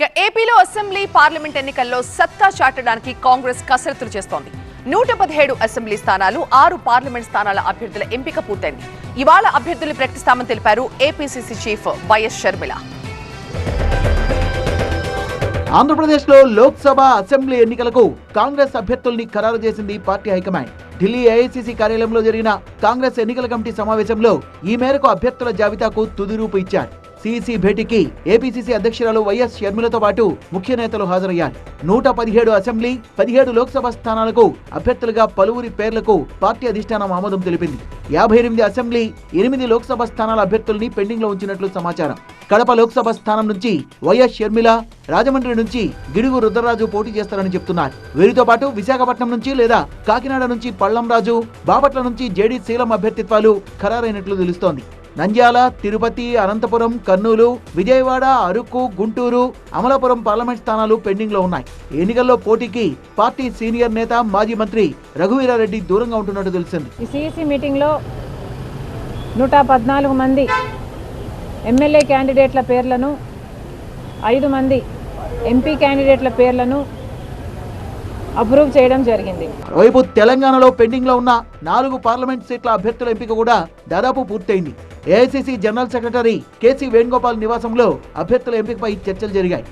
ఇక ఏపీలో assembly parliament ఎన్నికల్లో సత్తా చాటడానికి కాంగ్రెస్ కసరత్తులు చేస్తోంది. నూట పదిహేడు అసెంబ్లీ స్థానాలు ఆరు పార్లమెంట్ స్థానాల అభ్యర్థుల ఎంపిక పూర్తయింది. ఇవాళ అభ్యర్థులు ప్రకటిస్తామని తెలిపారు ఏపీసీసీ చీఫ్ వైఎస్ షర్మిల. ఆంధ్రప్రదేశ్లో లోక్సభ అసెంబ్లీ ఎన్నికలకు కాంగ్రెస్ అభ్యర్థుల్ని ఖరారు చేసింది పార్టీ హైకమాండ్. ఢిల్లీ ఏఐసిసి కార్యాలయంలో జరిగిన కాంగ్రెస్ ఎన్నికల కమిటీ సమావేశంలో ఈ మేరకు అభ్యర్థుల జాబితాకు తుది రూపు ఇచ్చారు. సిఇసి భేటీకి ఏపీసీసీ అధ్యక్షురాలు వైఎస్ షర్మిలతో పాటు ముఖ్య నేతలు హాజరయ్యారు. నూట పదిహేడు అసెంబ్లీ పదిహేడు లోక్సభ స్థానాలకు అభ్యర్థులుగా పలువురి పేర్లకు పార్టీ అధిష్టానం ఆమోదం తెలిపింది. యాభై ఎనిమిది అసెంబ్లీ ఎనిమిది లోక్సభ స్థానాల అభ్యర్థుల్ని పెండింగ్లో ఉంచినట్లు సమాచారం. కడప లోక్సభ స్థానం నుంచి వైఎస్ షర్మిల రాజమండ్రి నుంచి గిడుగు రుద్రరాజు పోటీ చేస్తారని చెప్తున్నారు. వీరితో పాటు విశాఖపట్నం నుంచి లేదా కాకినాడ నుంచి పళ్ళం రాజు బాపట్ల నుంచి జేడీ శీలం అభ్యర్థిత్వాలు ఖరారైనట్లు తెలుస్తోంది. నంద్యాల తిరుపతి అనంతపురం కర్నూలు విజయవాడ అరకు గుంటూరు అమలాపురం పార్లమెంట్ స్థానాలు పెండింగ్లో ఉన్నాయి. ఎన్నికల్లో పోటీకి పార్టీ సీనియర్ నేత మాజీ మంత్రి రఘువీరారెడ్డి దూరంగా ఉంటున్నట్టు తెలిసింది. ఈ సిఈసి మీటింగ్లో నూట పద్నాలుగు మంది ఎమ్మెల్యే క్యాండిడేట్ల పేర్లను ఐదు మంది ఎంపీ క్యాండిడేట్ల పేర్లను అప్రూవ్ చేయడం జరిగింది. వైపు తెలంగాణలో పెండింగ్లో ఉన్న నాలుగు పార్లమెంట్ సీట్ల అభ్యర్థుల ఎంపిక కూడా దాదాపు పూర్తయింది. AICC general secretary KC Venugopal నివాసంలో అభ్యర్థుల ఎంపికపై చర్చలు జరిగాయి.